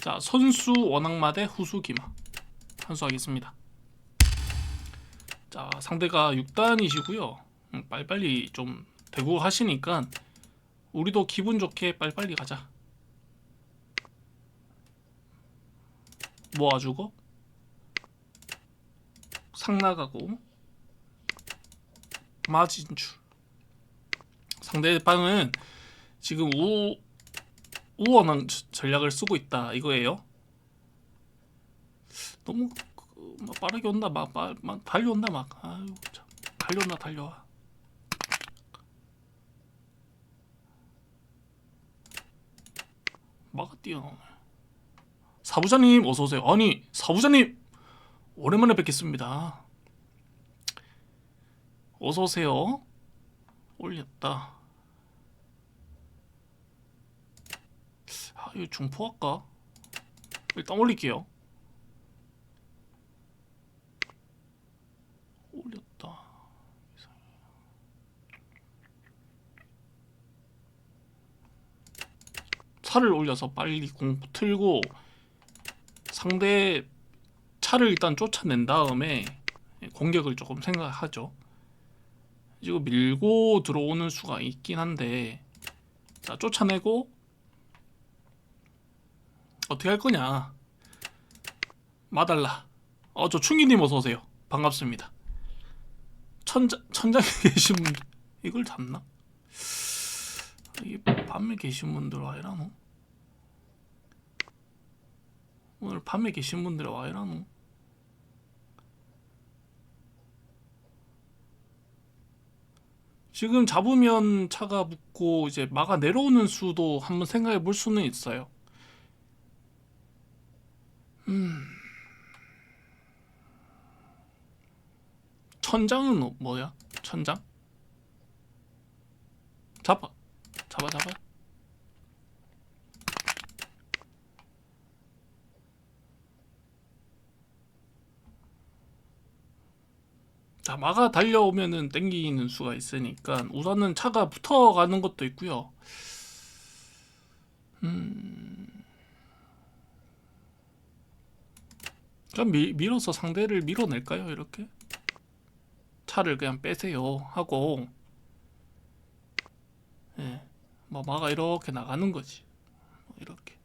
자 선수 원악마 대 후수 기마 한수하겠습니다. 자 상대가 6단이시고요. 음, 빨리빨리 좀 대구 하시니까 우리도 기분 좋게 빨리빨리 가자. 모아주고 상나가고 마진출 상대방은 지금 우 우원한 전략을 쓰고 있다 이거예요. 너무 그, 막 빠르게 온다 막, 막, 막 달려온다 막 아유 참 달려온다 달려와. 막아 뛰어. 사부자님 어서 오세요. 아니 사부자님 오랜만에 뵙겠습니다. 어서 오세요. 올렸다. 아, 이거 중포 할까? 일단 올릴게요. 올렸다. 차를 올려서 빨리 공 틀고 상대 차를 일단 쫓아낸 다음에 공격을 조금 생각하죠. 지금 밀고 들어오는 수가 있긴 한데 자 쫓아내고 어떻게 할 거냐? 마달라. 어 저 충기님 어서 오세요. 반갑습니다. 천장 천장에 계신 분 이걸 잡나? 이 밤에 계신 분들 와 이라노? 오늘 밤에 계신 분들 와 이라노? 지금 잡으면 차가 붙고 이제 막아 내려오는 수도 한번 생각해 볼 수는 있어요. 음. 천장은 어- 뭐야? 천장? 잡아. 잡아 잡아. 자, 막아 달려오면은 땡기는 수가 있으니까 우선은 차가 붙어가는 것도 있고요. 음. 좀 밀, 밀어서 상대를 밀어낼까요? 이렇게 차를 그냥 빼세요 하고 예, 뭐 마가 이렇게 나가는 거지. 뭐 이렇게.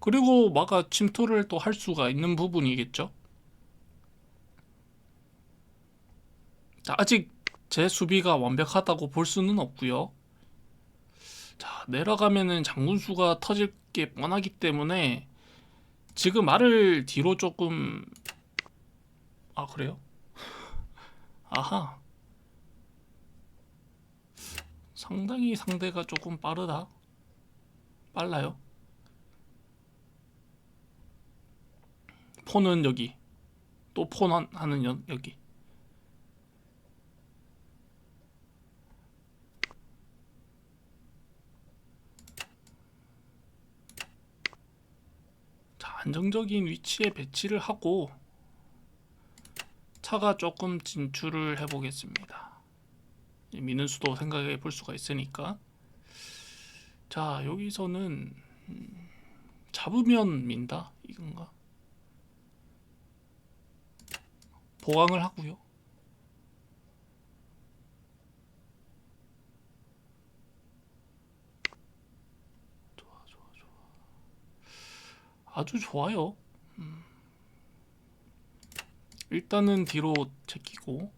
그리고 마가 침투를 또 할 수가 있는 부분이겠죠. 자, 아직 제 수비가 완벽하다고 볼 수는 없고요. 자, 내려가면은 장군수가 터질 게 뻔하기 때문에 지금 말을 뒤로 조금 아, 그래요? 아하. 상당히 상대가 조금 빠르다. 빨라요. 폰은 여기 또 폰 하는 연, 여기 자 안정적인 위치에 배치를 하고 차가 조금 진출을 해 보겠습니다. 미는 수도 생각해 볼 수가 있으니까. 자 여기서는 음, 잡으면 민다 이건가? 보강을 하고요. 좋아, 좋아, 좋아. 아주 좋아요. 음. 일단은 뒤로 제끼고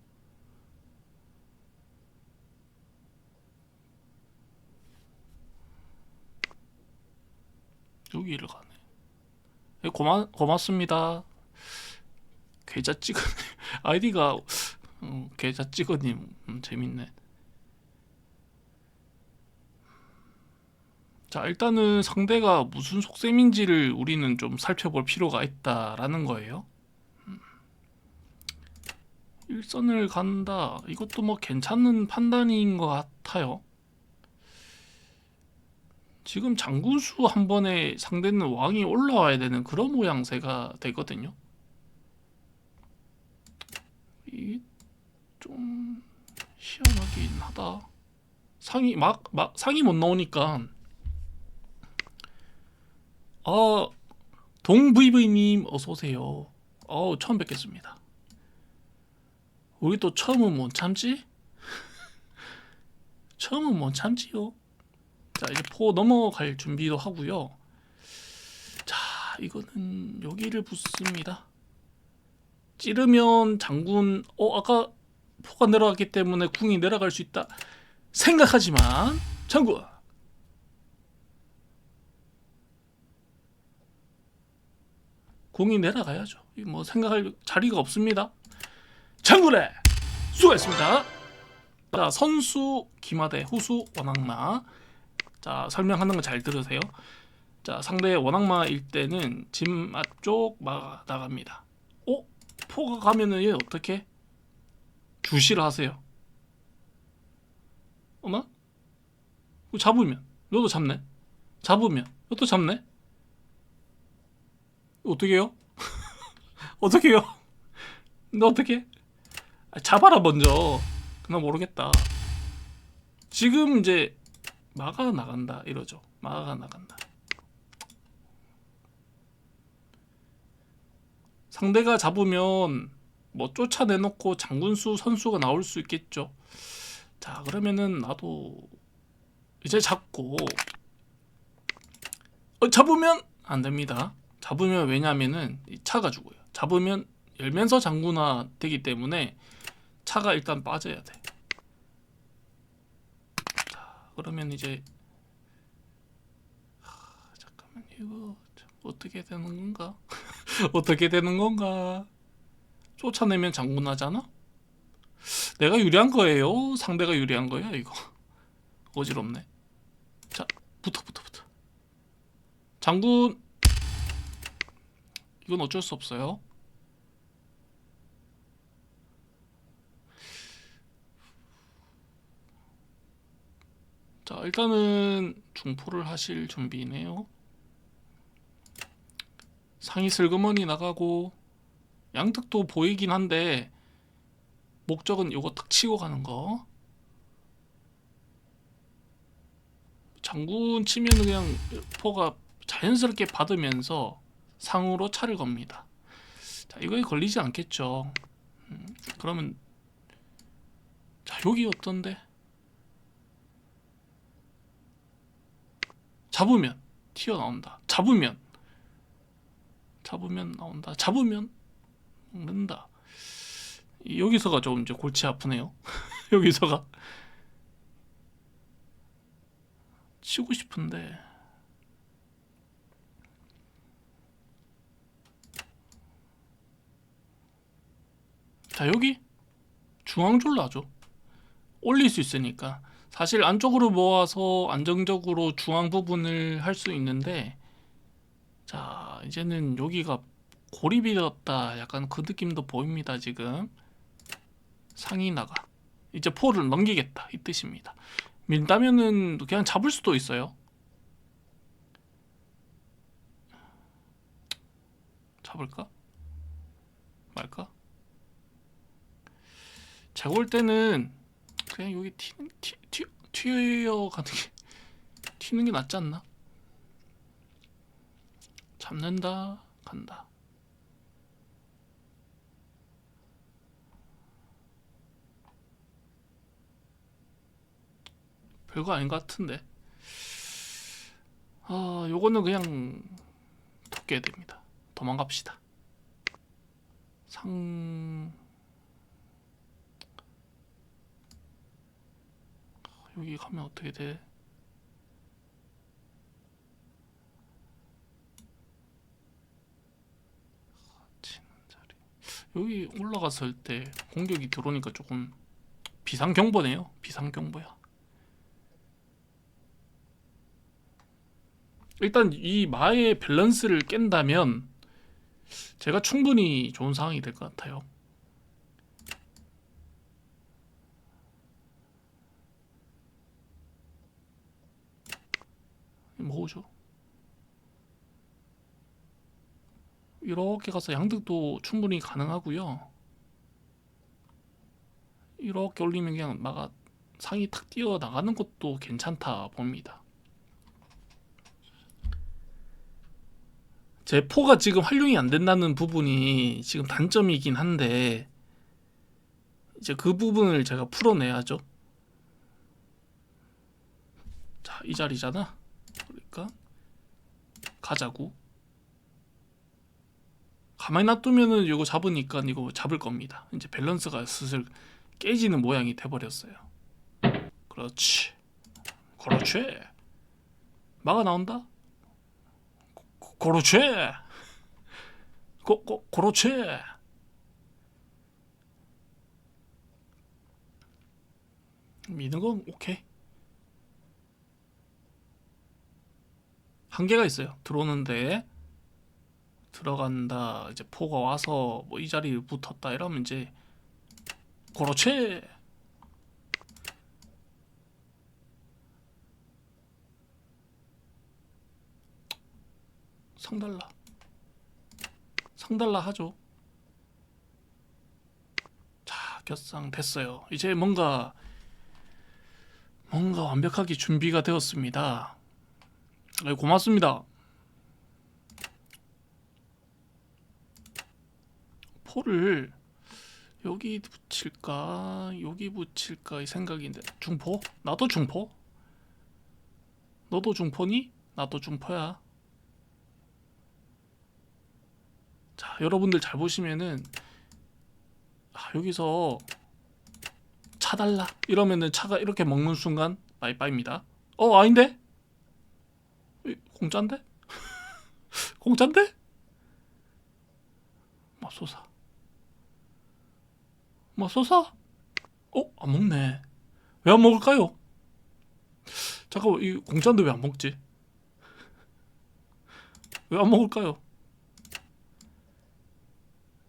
여기를 가네. 예, 고마 고맙습니다. 계좌 찍은 아이디가 어, 계좌 찍어님 음, 재밌네. 자 일단은 상대가 무슨 속셈인지를 우리는 좀 살펴볼 필요가 있다라는 거예요. 음. 일선을 간다. 이것도 뭐 괜찮은 판단인 것 같아요. 지금 장군수 한 번에 상대는 왕이 올라와야 되는 그런 모양새가 되거든요. 이게 좀 희한하긴 하다. 상이 막, 막 상이 못 나오니까 어 동VV님 어서 오세요. 어 처음 뵙겠습니다. 우리 또 처음은 못 참지? 처음은 못 참지요. 자 이제 포 넘어갈 준비도 하고요. 자 이거는 여기를 붙습니다. 찌르면 장군 어 아까 포가 내려갔기 때문에 궁이 내려갈 수 있다 생각하지만 장군 궁이 내려가야죠. 이뭐 생각할 자리가 없습니다. 장군의 수고했습니다. 자 선수 김하대 후수 원악마 자 설명하는 거 잘 들으세요. 자 상대의 원악마일 때는 집 앞쪽 막 나갑니다. 어? 포가 가면은 얘 어떻게? 주시를 하세요. 그거 잡으면 너도 잡네. 잡으면 너도 잡네. 어떻게 해요? 어떻게 해요? 너 어떻게? 아, 잡아라 먼저. 나 모르겠다. 지금 이제 마가 나간다 이러죠. 마가 나간다. 상대가 잡으면 뭐 쫓아내놓고 장군수 선수가 나올 수 있겠죠. 자 그러면은 나도 이제 잡고 어, 잡으면 안 됩니다. 잡으면 왜냐면은 이 차가 죽어요. 잡으면 열면서 장군화 되기 때문에 차가 일단 빠져야 돼. 자 그러면 이제 하, 잠깐만 이거 참 어떻게 되는 건가? 어떻게 되는 건가? 쫓아내면 장군하잖아? 내가 유리한 거예요? 상대가 유리한 거야 이거? 어지럽네. 자 붙어 붙어 붙어. 장군 이건 어쩔 수 없어요. 자, 일단은 중포를 하실 준비네요. 상이 슬그머니 나가고 양특도 보이긴 한데 목적은 요거 탁 치고 가는 거. 장군 치면은 그냥 포가 자연스럽게 받으면서 상으로 차를 겁니다. 자, 이거에 걸리지 않겠죠. 음, 그러면 자, 여기 어떤데? 잡으면 튀어나온다. 잡으면 잡으면 나온다. 잡으면 먹는다. 이- 여기서가 좀 이제 골치 아프네요. 여기서가 치고 싶은데 자 여기 놔줘 올릴 수 있으니까. 사실 안쪽으로 모아서 안정적으로 중앙 부분을 할 수 있는데 자 이제는 여기가 고립이 되었다. 약간 그 느낌도 보입니다 지금. 상이 나가. 이제 포를 넘기겠다. 이 뜻입니다. 민다면은 그냥 잡을 수도 있어요. 잡을까? 말까 볼 때는 그냥 여기 튀는 튀, 튀, 튀어가는 게 튀는 게 낫지 않나? 잡는다 간다. 별거 아닌 것 같은데. 아, 요거는 그냥 토끼야 됩니다. 도망갑시다. 상 여기 가면 어떻게 돼? 여기 올라갔을 때 공격이 들어오니까 조금 비상경보네요. 비상경보야. 일단 이 마의 밸런스를 깬다면 제가 충분히 좋은 상황이 될 것 같아요. 뭐죠? 이렇게 가서 양득도 충분히 가능하고요. 이렇게 올리면 그냥 막아 상이 탁 뛰어 나가는 것도 괜찮다 봅니다. 제 포가 지금 활용이 안 된다는 부분이 지금 단점이긴 한데 이제 그 부분을 제가 풀어내야죠. 자, 이 자리잖아. 가자고. 가만히 놔두면은 이거 잡으니까 이거 잡을 겁니다. 이제 밸런스가 슬슬 깨지는 모양이 돼 버렸어요. 그렇지. 그렇지. 마가 나온다. 고- 그렇지. 고, 고, 그렇지. 미는 건 오케이. 한계가 있어요. 들어오는데 들어간다. 이제 포가 와서 뭐 이 자리에 붙었다 이러면 이제 그렇지. 상달라. 상달라 하죠. 자, 결상 됐어요. 이제 뭔가 뭔가 완벽하게 준비가 되었습니다. 네, 고맙습니다. 포를 여기 붙일까 여기 붙일까 이 생각인데 중포? 나도 중포? 너도 중포니? 나도 중포야. 자 여러분들 잘 보시면은 아, 여기서 차 달라 이러면은 차가 이렇게 먹는 순간 빠이빠이입니다. 어 아닌데? 이, 공짜인데? 공짜인데? 맙소사. 맙소사? 어? 안 먹네. 왜 안 먹을까요? 잠깐만, 이 공짜인데 왜 안 먹지? 왜 안 먹을까요?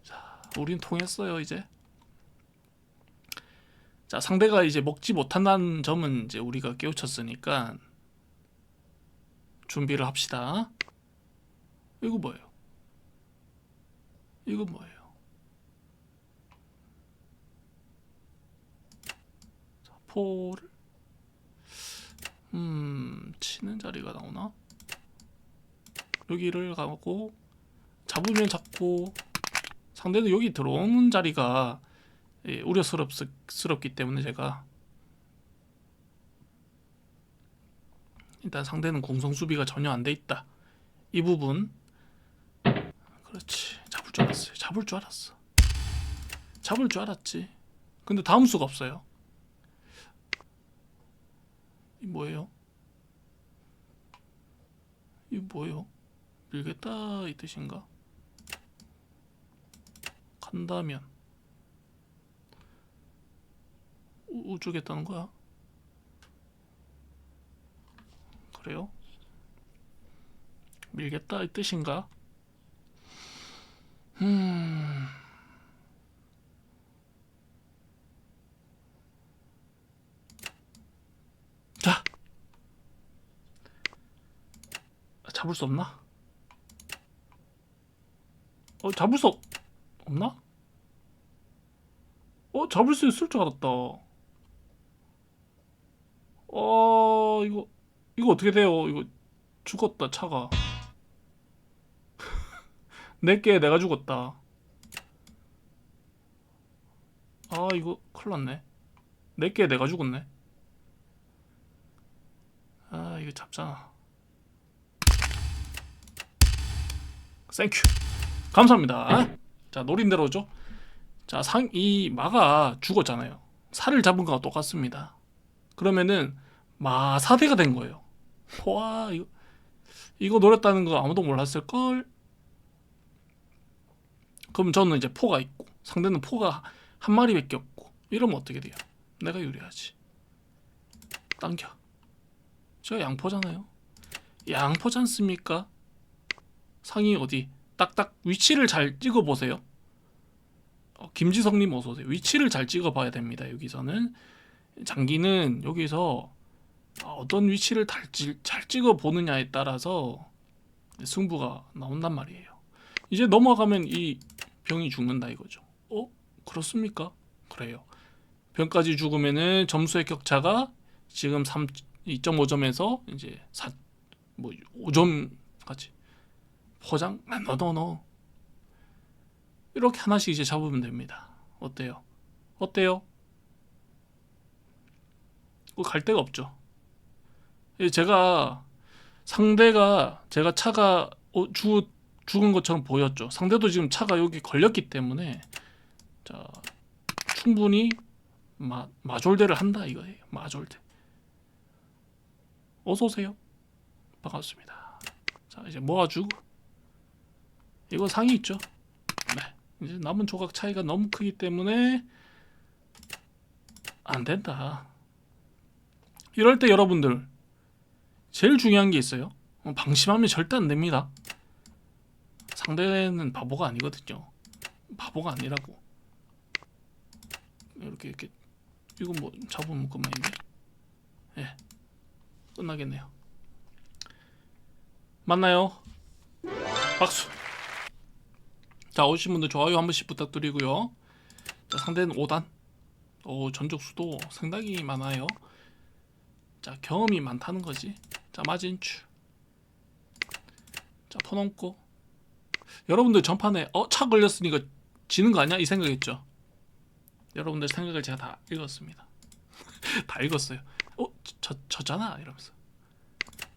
자, 우린 통했어요, 이제. 자, 상대가 이제 먹지 못한다는 점은 이제 우리가 깨우쳤으니까 준비를 합시다. 이거 뭐예요? 이거 뭐예요? 자, 포를 음 치는 자리가 나오나? 여기를 가고 잡으면 잡고 상대는 여기 들어오는 자리가 예, 우려스럽기 때문에 제가 일단 상대는 공성 수비가 전혀 안 돼 있다. 이 부분 그렇지 잡을 줄 알았어요. 잡을 줄 알았어. 잡을 줄 알았지. 근데 다음 수가 없어요. 이 뭐예요? 이 뭐예요? 밀겠다 이 뜻인가? 간다면 우- 우주겠다는 거야? 그래요? 밀겠다 이 뜻인가? 음. 자. 잡을 수 없나? 어, 잡을 수 없... 없나? 어, 잡을 수 있을 줄 알았다. 어, 이거 이거 어떻게 돼요? 이거 죽었다, 차가. 내게 내가 죽었다. 아 이거 큰일 났네. 내게 내가 죽었네. 아 이거 잡잖아. 땡큐. 감사합니다. 자 노린대로죠. 자 상 이 마가 죽었잖아요. 살을 잡은 거와 똑같습니다. 그러면은 마사대가 된 거예요. 와 이거 이거 노렸다는 거 아무도 몰랐을 걸. 그럼 저는 이제 포가 있고 상대는 포가 한 마리밖에 없고 이러면 어떻게 돼요? 내가 유리하지. 당겨. 제가 양포잖아요. 양포지 않습니까? 상이 어디 딱딱 위치를 잘 찍어 보세요. 어, 김지성님 어서 오세요. 위치를 잘 찍어 봐야 됩니다. 여기서는 장기는 여기서 아, 어떤 위치를 잘, 찍어 보느냐에 따라서 승부가 나온단 말이에요. 이제 넘어가면 이 병이 죽는다 이거죠. 어? 그렇습니까? 그래요. 변까지 죽으면은 점수의 격차가 지금 3 2.5점에서 이제 4 뭐 5점까지 포장 아, 넣어 넣어 이렇게 하나씩 이제 잡으면 됩니다. 어때요? 어때요? 갈 데가 없죠. 예, 제가 상대가 제가 차가 어, 죽, 죽은 것처럼 보였죠. 상대도 지금 차가 여기 걸렸기 때문에 자 충분히 마, 마졸대를 한다 이거예요. 마졸대. 어서 오세요. 반갑습니다. 자 이제 모아주고 이거 상이 있죠. 네. 이제 남은 조각 차이가 너무 크기 때문에 안 된다. 이럴 때 여러분들 제일 중요한 게 있어요. 어, 방심하면 절대 안 됩니다. 상대는 바보가 아니거든요. 바보가 아니라고. 이렇게 이렇게 이거 뭐 잡으면 그만인데. 예. 끝나겠네요. 맞나요? 박수. 자 오신 분들 좋아요 한 번씩 부탁드리고요. 자, 상대는 5단. 오 전적 수도 상당히 많아요. 자 경험이 많다는 거지. 자 마진추. 자 퍼넘고. 여러분들 전판에 어 차 걸렸으니까 지는 거 아니야 이 생각했죠. 여러분들 생각을 제가 다 읽었습니다. 다 읽었어요. 어 저, 졌잖아 이러면서.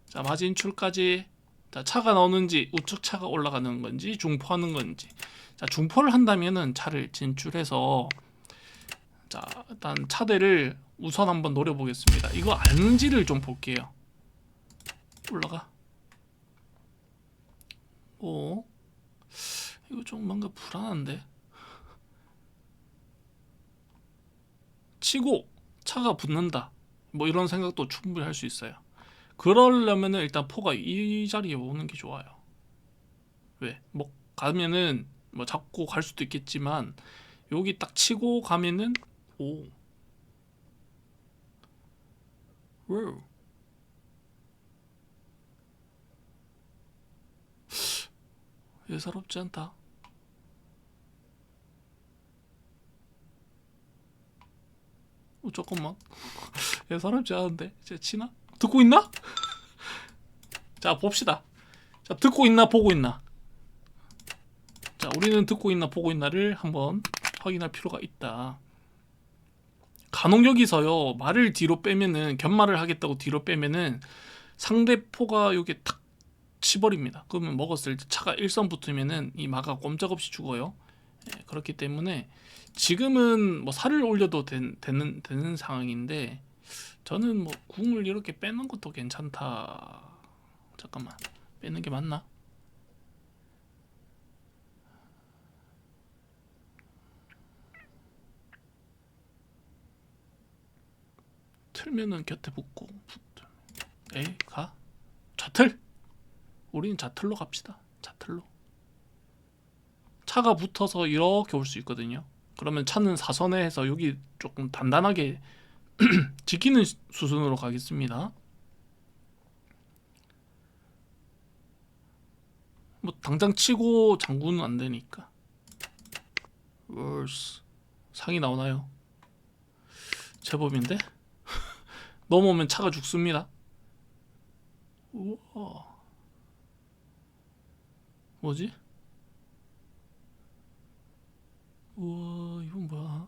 자 마진출까지 자 차가 나오는지 우측 차가 올라가는 건지 중포하는 건지 자 중포를 한다면은 차를 진출해서 자 일단 차대를 우선 한번 노려보겠습니다 이거 아는지를 좀 볼게요 올라가 오 이거 좀 뭔가 불안한데 치고 차가 붙는다 뭐 이런 생각도 충분히 할 수 있어요 그러려면은 일단 포가 이 자리에 오는 게 좋아요. 왜? 뭐 가면은 뭐 잡고 갈 수도 있겠지만 여기 딱 치고 가면은 오. 왜? 예사롭지 않다. 어, 잠깐만. 예사롭지 않은데? 이제 치나? 듣고 있나? 자 봅시다. 자 듣고 있나 보고 있나. 자 우리는 듣고 있나 보고 있나를 한번 확인할 필요가 있다. 간혹 여기서요 말을 뒤로 빼면은 견말을 하겠다고 뒤로 빼면은 상대포가 여기 탁 치버립니다. 그러면 먹었을 때 차가 일선 붙으면은 이 마가 꼼짝없이 죽어요. 예, 그렇기 때문에 지금은 뭐 살을 올려도 된, 되는 되는 상황인데 저는 뭐 궁을 이렇게 빼는 것도 괜찮다. 잠깐만 빼는 게 맞나? 틀면은 곁에 붙고 붙. 에이 가 좌틀. 우리는 좌틀로 갑시다. 좌틀로. 차가 붙어서 이렇게 올 수 있거든요. 그러면 차는 사선에 해서 여기 조금 단단하게 지키는 수순으로 가겠습니다. 뭐 당장 치고 장구는 안 되니까. 월스 상이 나오나요? 제법인데 넘어오면 차가 죽습니다. 우와 뭐지? 우와 이건 뭐야?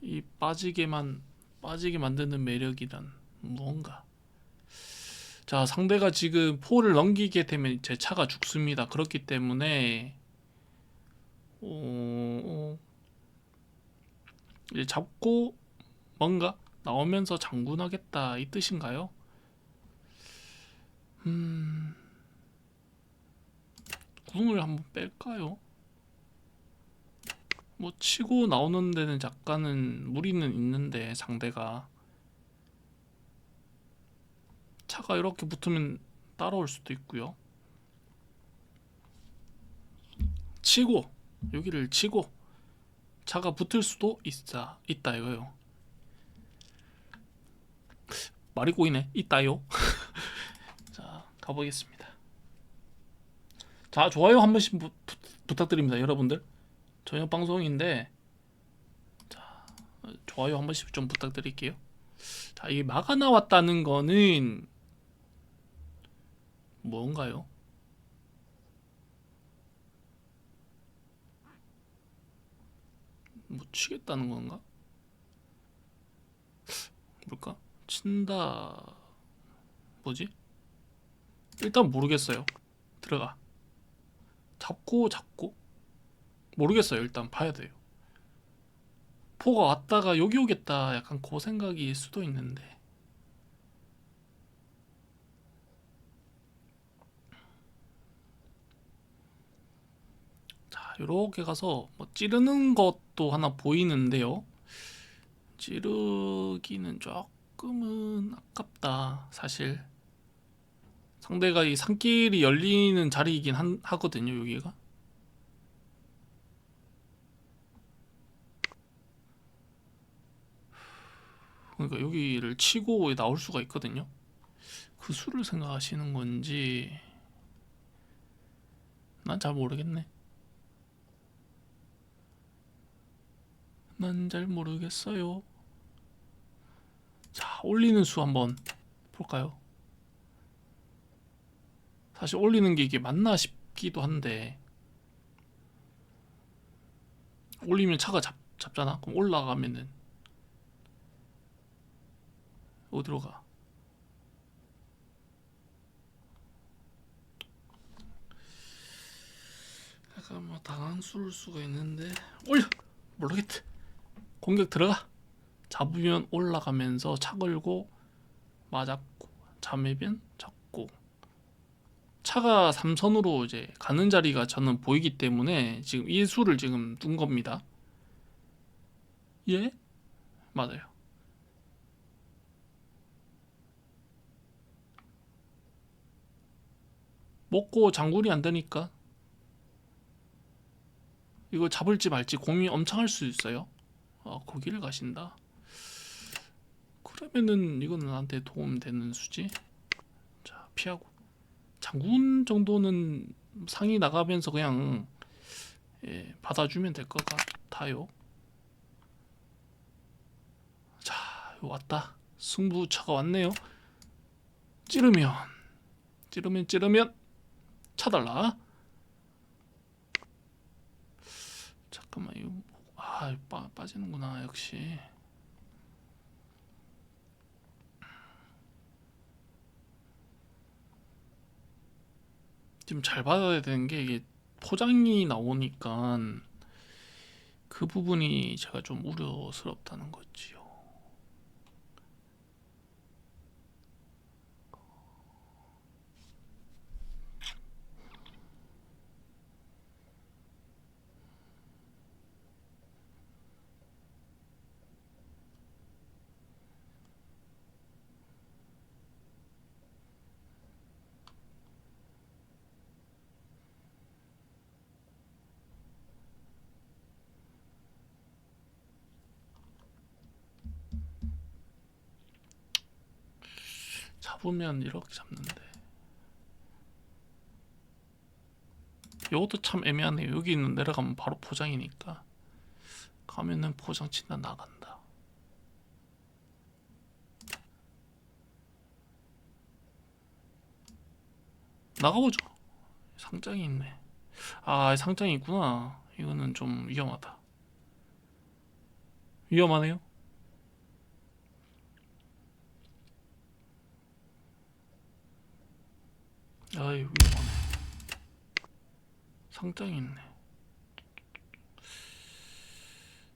이 빠지게만 빠지게 만드는 매력이란 무언가. 자, 상대가 지금 포를 넘기게 되면 제 차가 죽습니다. 그렇기 때문에 어, 이제 잡고 뭔가 나오면서 장군하겠다 이 뜻인가요? 음, 궁을 한번 뺄까요? 뭐 치고 나오는 데는 약간은 무리는 있는데 상대가 차가 이렇게 붙으면 따라올 수도 있고요. 치고 여기를 치고 차가 붙을 수도 있다 있다 이거요. 말이 꼬이네 있다요. 자 가보겠습니다. 자 좋아요 한 번씩 부, 부, 부탁드립니다 여러분들. 저녁 방송인데 좋아요 한 번씩 좀 부탁드릴게요. 자, 이게 마가 나왔다는 거는 뭔가요? 뭐 치겠다는 건가? 뭘까? 친다. 뭐지? 일단 모르겠어요. 들어가. 잡고 잡고 모르겠어요. 일단 봐야 돼요. 포가 왔다가 여기 오겠다. 약간 그 생각일 수도 있는데. 자, 요렇게 가서 뭐 찌르는 것도 하나 보이는데요. 찌르기는 조금은 아깝다. 사실 상대가 이 산길이 열리는 자리이긴 한, 하거든요. 여기가. 그러니까 여기를 치고 나올 수가 있거든요. 그 수를 생각하시는 건지 난 잘 모르겠네. 난 잘 모르겠어요. 자, 올리는 수 한번 볼까요? 사실 올리는 게 이게 맞나 싶기도 한데 올리면 차가 잡, 잡잖아? 그럼 올라가면은 어디로 가? 약간 뭐 당황스러울 수가 있는데 올려! 모르겠다 공격 들어가 잡으면 올라가면서 차 걸고 맞았고 잠에면 잡고 차가 삼선으로 이제 가는 자리가 저는 보이기 때문에 지금 이 수를 지금 둔 겁니다 예? 맞아요 먹고 장군이 안 되니까 이거 잡을지 말지 고민 엄청 할 수 있어요. 아, 거기를 가신다. 그러면은 이거는 나한테 도움 되는 수지. 자, 피하고. 장군 정도는 상이 나가면서 그냥 예, 받아주면 될 것 같아요. 자, 왔다. 승부차가 왔네요. 찌르면 찌르면 찌르면 차달라. 잠깐만 이거 뭐- 아 빠, 빠지는구나 역시. 지금 잘 받아야 되는 게 이게 포장이 나오니까 그 부분이 제가 좀 우려스럽다는 거지요. 잡으면 이렇게 잡는데. 이것도 참 애매하네요. 여기 있는 내려가면 바로 포장이니까. 가면은 포장 친다 나간다. 나가보죠. 상장이 있네. 아 상장이 있구나. 이거는 좀 위험하다. 위험하네요 아이 위험하네. 상장이 있네.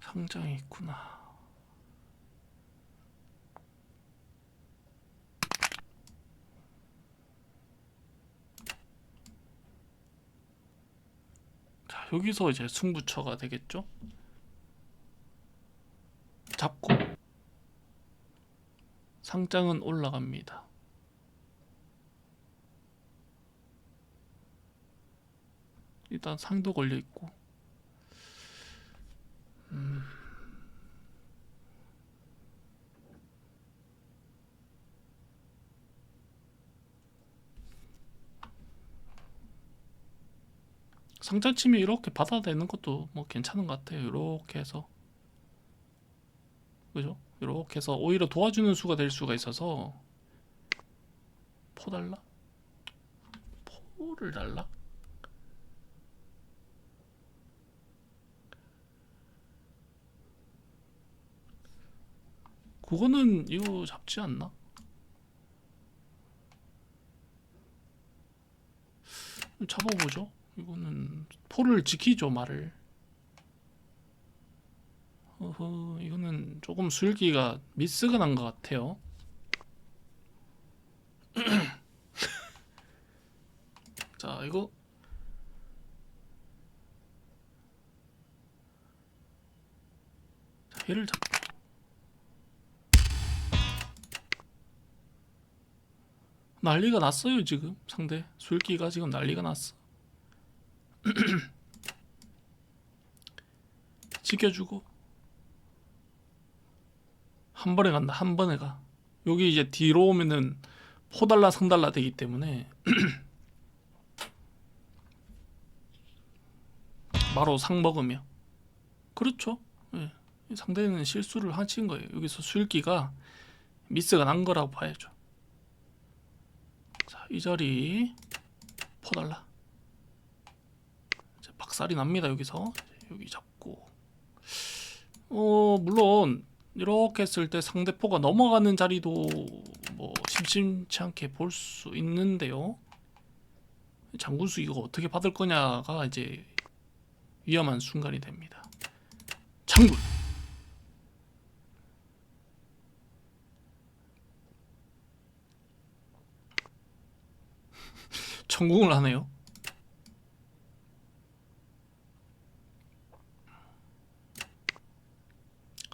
상장이 있구나. 자 여기서 이제 승부처가 되겠죠? 잡고 상장은 올라갑니다 일단 상도 걸려 있고. 음. 상자 치면 이렇게 받아내는 것도 뭐 괜찮은 것 같아요. 이렇게 해서 그죠? 이렇게 해서 오히려 도와주는 수가 될 수가 있어서 포 달라? 포를 달라? 그거는 이거 잡지 않나? 잡아보죠. 이거는 포를 지키죠 말을. 어허, 이거는 조금 술기가 미스가 난 것 같아요. 자, 이거 자, 얘를 잡 난리가 났어요 지금 상대. 술기가 지금 난리가 났어. 지켜주고. 한 번에 간다 한 번에 가. 여기 이제 뒤로 오면은 포달라 상달라 되기 때문에 바로 상 먹으며. 그렇죠. 예. 상대는 실수를 하신 거예요. 여기서 술기가 미스가 난 거라고 봐야죠. 자 이 자리 이제 박살이 납니다 여기서 여기 잡고 어 물론 이렇게 했을 때 상대포가 넘어가는 자리도 뭐 심심치 않게 볼 수 있는데요. 장군수 이거 어떻게 받을 거냐가 이제 위험한 순간이 됩니다. 장군. 천궁을 하네요.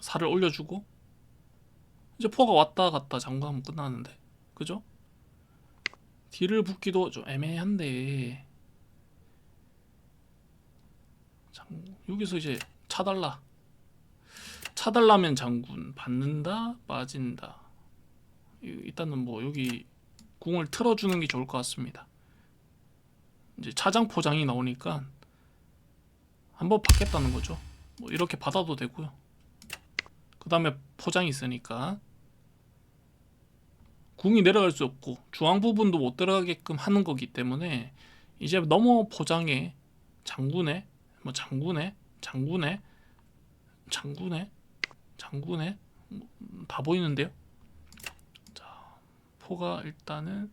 살을 올려주고 이제 포가 왔다 갔다 잠가하면 끝나는데 그죠? 뒤를 붙기도 좀 애매한데 장, 여기서 이제 차달라 차달라면 장군 받는다 빠진다 이- 일단은 뭐 여기 궁을 틀어주는 게 좋을 것 같습니다 이제 차장 포장이 나오니까 한번 받겠다는 거죠 뭐 이렇게 받아도 되고요 그 다음에 포장이 있으니까 궁이 내려갈 수 없고 중앙 부분도 못 들어가게끔 하는 거기 때문에 이제 너무 포장에 장군에 뭐 장군에 장군에 장군에 장군에 뭐, 다 보이는데요. 자 포가 일단은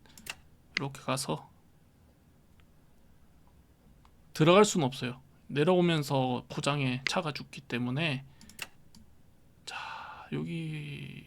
이렇게 가서 들어갈 순 없어요. 내려오면서 고장에 차가 죽기 때문에 자 여기